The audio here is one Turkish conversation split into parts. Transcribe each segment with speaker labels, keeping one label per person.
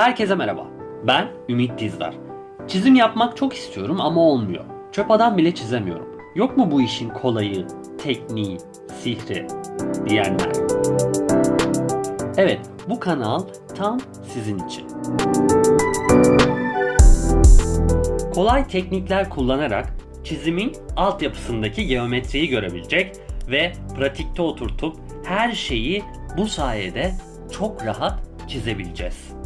Speaker 1: Herkese merhaba. Ben Ümit Dizdar. Çizim yapmak çok istiyorum ama olmuyor. Çöp adam bile çizemiyorum. Yok mu bu işin kolayı, tekniği, sihri diyenler? Evet, bu kanal tam sizin için. Kolay teknikler kullanarak çizimin altyapısındaki geometriyi görebilecek ve pratikte oturtup her şeyi bu sayede çok rahat çizebileceğiz.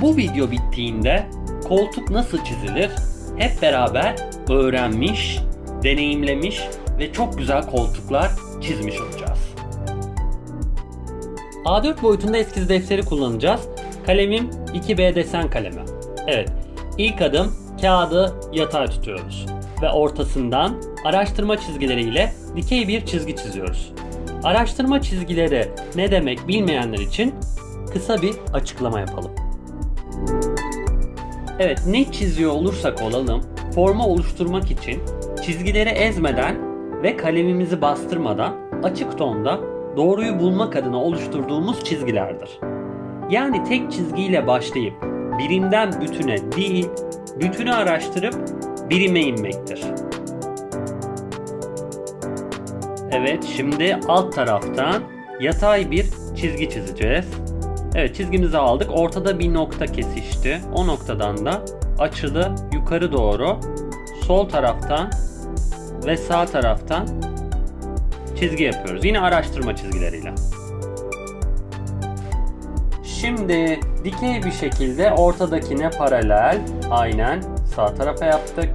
Speaker 1: Bu video bittiğinde koltuk nasıl çizilir hep beraber öğrenmiş, deneyimlemiş ve çok güzel koltuklar çizmiş olacağız. A4 boyutunda eskiz defteri kullanacağız. Kalemim 2B desen kalemi. Evet, ilk adım kağıdı yatay tutuyoruz ve ortasından araştırma çizgileriyle dikey bir çizgi çiziyoruz. Araştırma çizgileri ne demek bilmeyenler için kısa bir açıklama yapalım. Evet, ne çiziyor olursak olalım, forma oluşturmak için çizgileri ezmeden ve kalemimizi bastırmadan açık tonda doğruyu bulmak adına oluşturduğumuz çizgilerdir. Yani tek çizgiyle başlayıp birimden bütüne değil, bütünü araştırıp birime inmektir. Evet, şimdi alt taraftan yatay bir çizgi çizeceğiz. Evet, çizgimizi aldık. Ortada bir nokta kesişti. O noktadan da açılı yukarı doğru sol taraftan ve sağ taraftan çizgi yapıyoruz. Yine araştırma çizgileriyle. Şimdi dikey bir şekilde ortadakine paralel aynen sağ tarafa yaptık.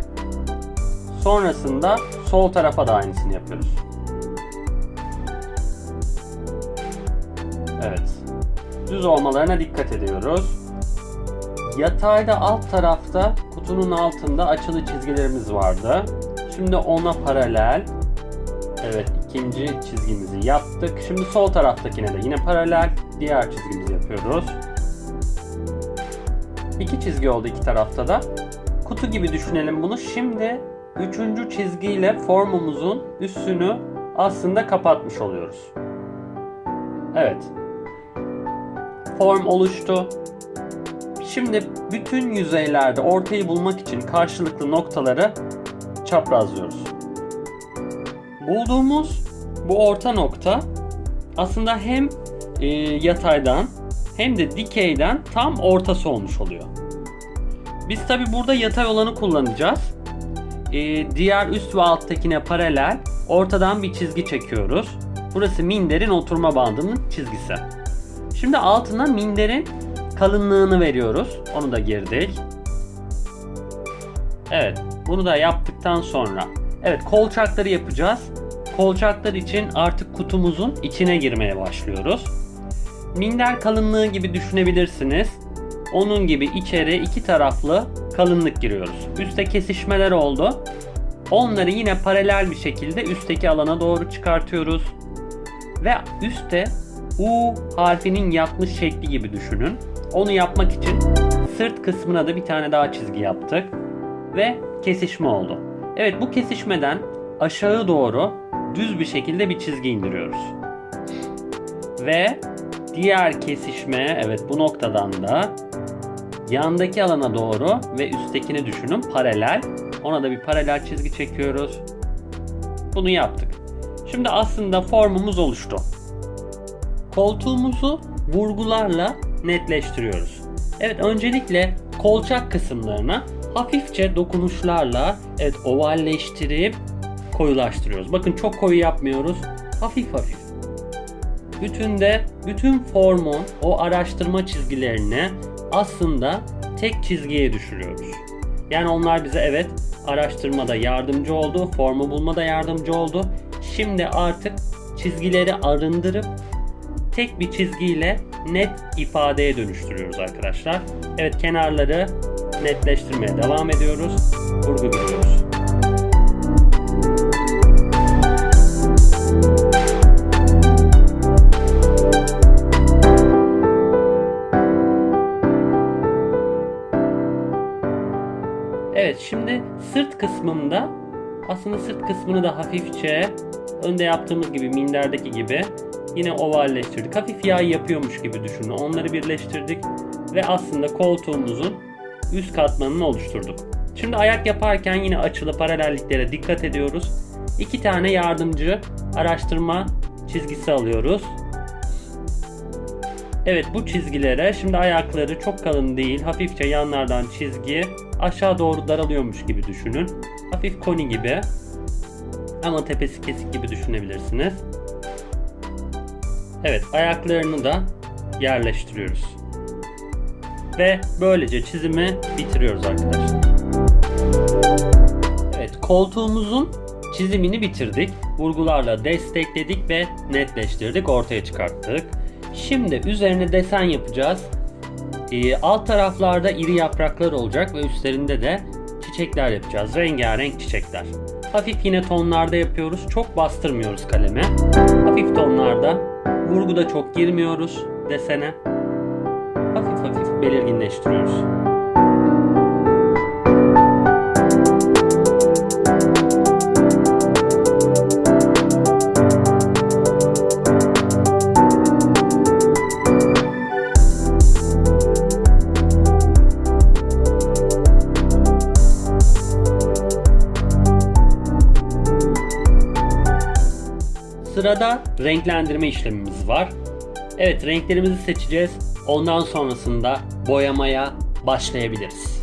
Speaker 1: Sonrasında sol tarafa da aynısını yapıyoruz. Düz olmalarına dikkat ediyoruz. Yatayda alt tarafta kutunun altında açılı çizgilerimiz vardı. Şimdi ona paralel. Evet ikinci çizgimizi yaptık. Şimdi sol taraftakine de yine paralel diğer çizgimizi yapıyoruz. İki çizgi oldu iki tarafta da. Kutu gibi düşünelim bunu. Şimdi üçüncü çizgiyle formumuzun üstünü aslında kapatmış oluyoruz. Evet. Form oluştu. Şimdi bütün yüzeylerde ortayı bulmak için karşılıklı noktaları çaprazlıyoruz. Bulduğumuz bu orta nokta aslında hem e, yataydan hem de dikeyden tam ortası olmuş oluyor. Biz tabi burada yatay olanı kullanacağız. E, diğer üst ve alttakine paralel ortadan bir çizgi çekiyoruz. Burası minderin oturma bandının çizgisi. Şimdi altına minderin kalınlığını veriyoruz. Onu da girdik. Evet, bunu da yaptıktan sonra evet kolçakları yapacağız. Kolçaklar için artık kutumuzun içine girmeye başlıyoruz. Minder kalınlığı gibi düşünebilirsiniz. Onun gibi içeri iki taraflı kalınlık giriyoruz. Üste kesişmeler oldu. Onları yine paralel bir şekilde üstteki alana doğru çıkartıyoruz. Ve üstte U harfinin yatmış şekli gibi düşünün. Onu yapmak için sırt kısmına da bir tane daha çizgi yaptık. Ve kesişme oldu. Evet bu kesişmeden aşağı doğru düz bir şekilde bir çizgi indiriyoruz. Ve diğer kesişme evet bu noktadan da yandaki alana doğru ve üsttekini düşünün paralel. Ona da bir paralel çizgi çekiyoruz. Bunu yaptık. Şimdi aslında formumuz oluştu. Koltuğumuzu vurgularla netleştiriyoruz. Evet öncelikle kolçak kısımlarına hafifçe dokunuşlarla evet ovalleştirip koyulaştırıyoruz. Bakın çok koyu yapmıyoruz. Hafif hafif. Bütünde bütün formun o araştırma çizgilerini aslında tek çizgiye düşürüyoruz. Yani onlar bize evet araştırmada yardımcı oldu, formu bulmada yardımcı oldu. Şimdi artık çizgileri arındırıp tek bir çizgiyle net ifadeye dönüştürüyoruz arkadaşlar. Evet kenarları netleştirmeye devam ediyoruz. Vurgu giriyoruz. Evet şimdi sırt kısmında Aslında sırt kısmını da hafifçe önde yaptığımız gibi minderdeki gibi yine ovalleştirdik. Hafif yay yapıyormuş gibi düşünün. Onları birleştirdik ve aslında koltuğumuzun üst katmanını oluşturduk. Şimdi ayak yaparken yine açılı paralelliklere dikkat ediyoruz. İki tane yardımcı araştırma çizgisi alıyoruz. Evet bu çizgilere şimdi ayakları çok kalın değil hafifçe yanlardan çizgi aşağı doğru daralıyormuş gibi düşünün. Hafif koni gibi ama tepesi kesik gibi düşünebilirsiniz. Evet ayaklarını da yerleştiriyoruz. Ve böylece çizimi bitiriyoruz arkadaşlar. Evet koltuğumuzun çizimini bitirdik. Vurgularla destekledik ve netleştirdik, ortaya çıkarttık. Şimdi üzerine desen yapacağız. Ee, alt taraflarda iri yapraklar olacak ve üstlerinde de çiçekler yapacağız. Rengarenk çiçekler. Hafif yine tonlarda yapıyoruz. Çok bastırmıyoruz kaleme. Hafif tonlarda. Vurguda çok girmiyoruz desene. Hafif hafif belirginleştiriyoruz. Renklendirme işlemimiz var. Evet renklerimizi seçeceğiz. Ondan sonrasında boyamaya başlayabiliriz.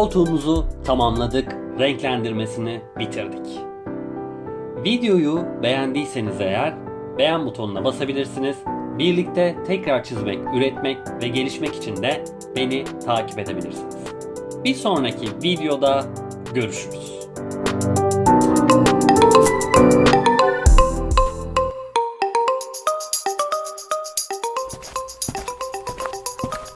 Speaker 1: Koltuğumuzu tamamladık, renklendirmesini bitirdik. Videoyu beğendiyseniz eğer beğen butonuna basabilirsiniz. Birlikte tekrar çizmek, üretmek ve gelişmek için de beni takip edebilirsiniz. Bir sonraki videoda görüşürüz.